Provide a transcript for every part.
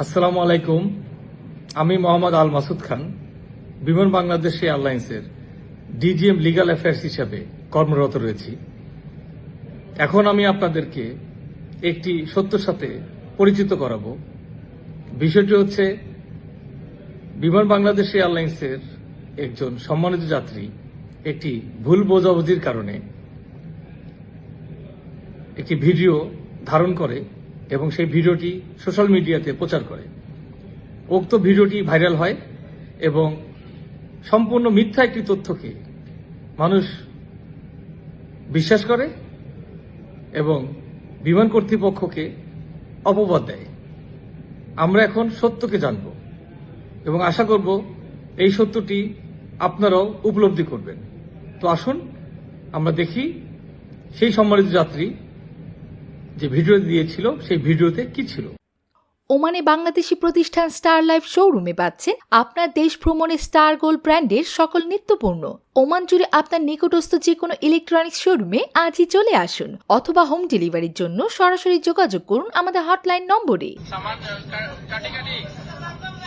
আসসালামু আলাইকুম। আমি মোহাম্মদ আল মাসুদ খান, বিমান বাংলাদেশ এয়ারলাইন্সের ডিজিএম লিগাল অ্যাফেয়ার্স হিসাবে কর্মরত রয়েছি। এখন আমি আপনাদেরকে একটি সত্যর সাথে পরিচিত করাবো। বিষয়টি হচ্ছে, বিমান বাংলাদেশ এয়ারলাইন্সের একজন সম্মানিত যাত্রী একটি ভুল বোঝাবুঝির কারণে একটি ভিডিও ধারণ করে এবং সেই ভিডিওটি সোশ্যাল মিডিয়াতে প্রচার করে। উক্ত ভিডিওটি ভাইরাল হয় এবং সম্পূর্ণ মিথ্যা একটি তথ্যকে মানুষ বিশ্বাস করে এবং বিমান কর্তৃপক্ষকে অপবাদ দেয়। আমরা এখন সত্যকে জানব এবং আশা করব এই সত্যটি আপনারাও উপলব্ধি করবেন। তো আসুন আমরা দেখি সেই সম্মানিত যাত্রী যে ভিডিও দিয়েছিল সেই ভিডিওতে কি ছিল? ওমানে বাংলাদেশি প্রতিষ্ঠান স্টার লাইফ শোরুমে পাচ্ছেন আপনার দেশ ভ্রমণে স্টার গোল্ড ব্র্যান্ডের সকল নিত্যপণ্য। ওমান জুড়ে আপনার নিকটস্থ যে কোনো ইলেকট্রনিক্স শোরুমে আজই চলে আসুন অথবা হোম ডেলিভারির জন্য সরাসরি যোগাযোগ করুন আমাদের হটলাইন নম্বরে। সামান কা- কাটি কাটি।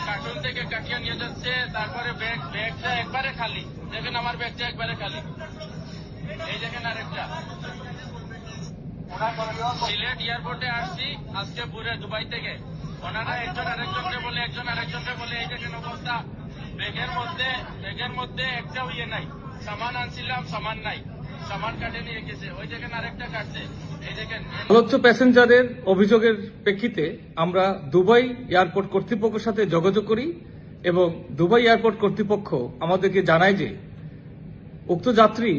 কার্টুন থেকে কাটিয়ে নিয়ে যাচ্ছে তারপরে ব্যাগ ব্যাগটা একবারে খালি। দেখেন আমার ব্যাগটা একবারে খালি। এই দেখেন আরেকটা। সিলেট এয়ারপোর্টে আসছি, আজকে পুরে দুবাই থেকে। ওনারা একজন আরেকজনকে বলে, একজন আরেকজনকে বলে, এই দেখেন অবস্থা? ব্যাগের মধ্যে ব্যাগের মধ্যে একটাও ইয়ে নাই। সামান আনছিলাম, সামান নাই। সামান কাটে নিয়ে গেছে। ওই দেখেন আরেকটা কাটছে। আলোচ্য প্যাসেঞ্জারের অভিযোগের প্রেক্ষিতে আমরা দুবাই এয়ারপোর্ট কর্তৃপক্ষের সাথে যোগাযোগ করি এবং দুবাই এয়ারপোর্ট কর্তৃপক্ষ আমাদেরকে জানায় যে উক্ত যাত্রী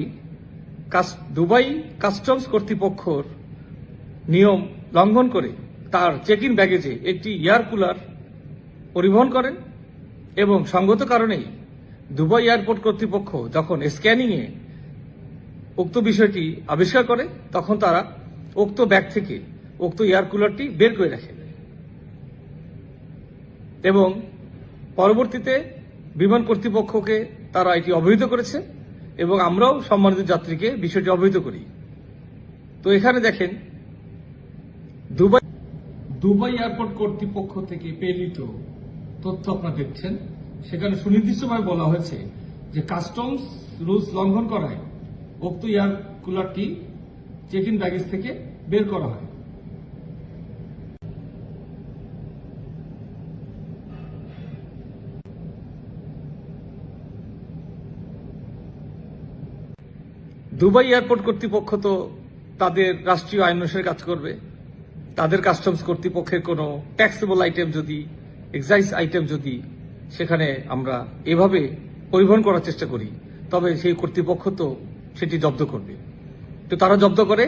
দুবাই কাস্টমস কর্তৃপক্ষর নিয়ম লঙ্ঘন করে তার চেক ইন ব্যাগেজে একটি এয়ার কুলার পরিবহন করেন এবং সঙ্গত কারণেই দুবাই এয়ারপোর্ট কর্তৃপক্ষ যখন স্ক্যানিংয়ে উক্ত বিষয়টি আবিষ্কার করে, তখন তারা উক্ত ব্যাগ থেকে উক্ত এয়ার কুলারটি বের করে রাখে এবং পরবর্তীতে বিমান কর্তৃপক্ষকে তারা এটি অবহিত করেছে এবং আমরাও সম্মানিত যাত্রীকে বিষয়টি অবহিত করি। তো এখানে দেখেন দুবাই দুবাই এয়ারপোর্ট কর্তৃপক্ষ থেকে প্রেরিত তথ্য আপনারা দেখছেন। সেখানে সুনির্দিষ্টভাবে বলা হয়েছে যে কাস্টমস রুলস লঙ্ঘন করায় উক্ত এয়ার কুলারটি চেক ইন ব্যাগেজ থেকে বের করা হয়। দুবাই এয়ারপোর্ট কর্তৃপক্ষ তো তাদের রাষ্ট্রীয় আইন অনুসারে কাজ করবে। তাদের কাস্টমস কর্তৃপক্ষের কোনো ট্যাক্সেবল আইটেম যদি এক্সাইজ আইটেম যদি সেখানে আমরা এভাবে পরিবহন করার চেষ্টা করি, তবে সেই কর্তৃপক্ষ তো সেটি জব্দ করবে। তো তারা জব্দ করে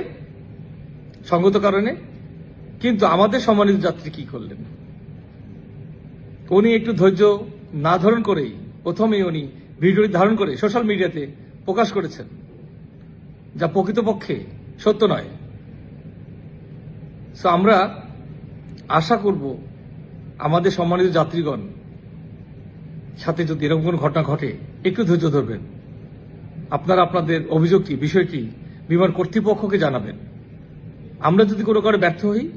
সঙ্গত কারণে, কিন্তু আমাদের সম্মানিত যাত্রী কি করলেন? উনি একটু ধৈর্য না ধারণ করেই প্রথমেই উনি ভিডিওটি ধারণ করে সোশ্যাল মিডিয়াতে প্রকাশ করেছেন, যা প্রকৃতপক্ষে সত্য নয়। সো আমরা আশা করব আমাদের সম্মানিত যাত্রীগণ, সাথে যদি এরকম কোনো ঘটনা ঘটে, একটু ধৈর্য ধরবেন। আপনারা আপনাদের অভিযোগটি, বিষয়টি বিমান কর্তৃপক্ষকে জানাবেন। আমরা যদি কোনো কারণে ব্যর্থ হই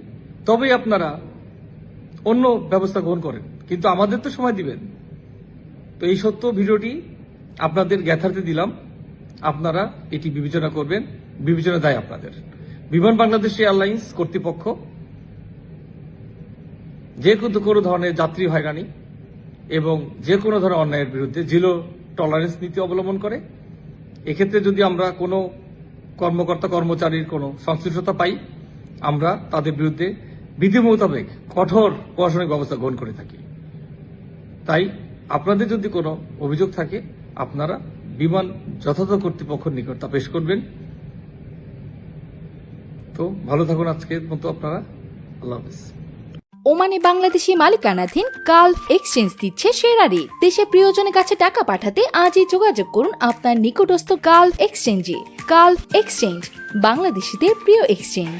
তবেই আপনারা অন্য ব্যবস্থা গ্রহণ করেন। কিন্তু আমাদের তো সময় দিবেন। তো এই সত্য ভিডিওটি আপনাদের জ্ঞাতার্থে দিলাম। আপনারা এটি বিবেচনা করবেন। বিবেচনা দেয় আপনাদের। বিমান বাংলাদেশ এয়ারলাইন্স কর্তৃপক্ষ, যে কোনো ধরনের যাত্রী হয়রানি এবং যে কোনো ধরনের অন্যায়ের বিরুদ্ধে জিরো টলারেন্স নীতি অবলম্বন করে। এক্ষেত্রে যদি আমরা কোনো কর্মকর্তা, কর্মচারীর কোনো সংশ্লিষ্টতা পাই, আমরা তাদের বিরুদ্ধে বিধি মোতাবেক কঠোর প্রশাসনিক ব্যবস্থা গ্রহণ করে থাকি। তাই আপনাদের যদি কোনো অভিযোগ থাকে, আপনারা বিমান যথাযথ কর্তৃপক্ষের নিকট তা পেশ করবেন। তো ভালো থাকুন আজকের মতো আপনারা। আল্লাহ ওমানে বাংলাদেশি মালিকানাধীন গালফ এক্সচেঞ্জ দিচ্ছে সেরা রেট দেশে প্রিয়জনের কাছে টাকা পাঠাতে আজই যোগাযোগ করুন আপনার নিকটস্থ গালফ এক্সচেঞ্জে। গালফ এক্সচেঞ্জ, বাংলাদেশিদের প্রিয় এক্সচেঞ্জ।